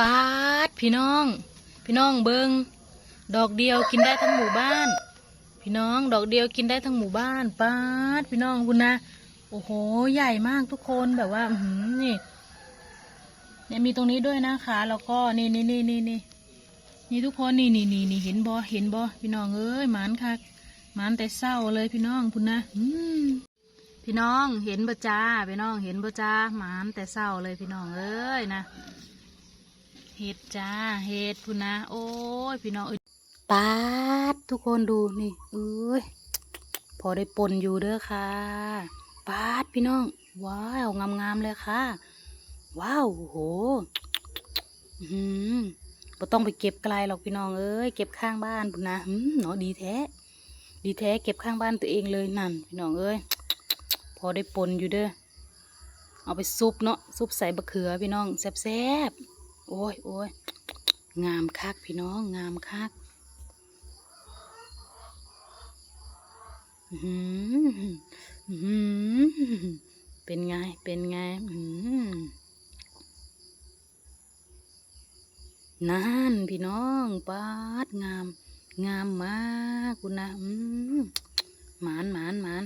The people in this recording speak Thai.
ปาดพี่น้อง พี่น้องเบิงดอกเดียวกินได้ทั้งหมู่บ้าน พี่น้องดอกเดียวกินได้ทั้งหมู่บ้านปาดพี่น้องคุณนะโอ้โห ใหญ่มากทุกคนแบบว่าอืนี่เนี่ยมีตรงนี้ด้วยนะคะ แล้วก็นี่นี่นี่นี่นี่นี่ทุกคนนี่นี่นี่นี่เห็นบอเห็นบอพี่น้องเอ้ยหมานคักหมานแต่เศร้าเลยพี่น้องคุณนะอืมพี่น้องเห็นบ่จ้าพี่น้องเห็นบ่จ้าหมานแต่เศร้าเลยพี่น้องเอ้ยนะ เห็ดจ้า เห็ดคุนะโอ้ย พี่น้องเอ้ยปาดทุกคนดูนี่เอ้ย พอได้ปนอยู่เด้อค่ะปาดพี่น้อง ว้าว งามๆเลยค่ะ ว้าวโอ้โหอื้อหืมบ่ต้องไปเก็บไกลหรอกพี่น้องเอ้ย เก็บข้างบ้านพุนนะหืมเนาะดีแท้ ดีแท้เก็บข้างบ้านตัวเองเลยนั่น พี่น้องเอ้ย พอได้ปนอยู่เด้อ เอาไปซุปเนาะซุปใส่บะเขือพี่น้องแซ่บๆ โอ้ยโอ้ยงามคักพี่น้องงามคักอือหืออือหือเป็นไง เป็นไงอือหือนั่นพี่น้องปาดงาม งามมากคุณนะอืมหมานหมานหมาน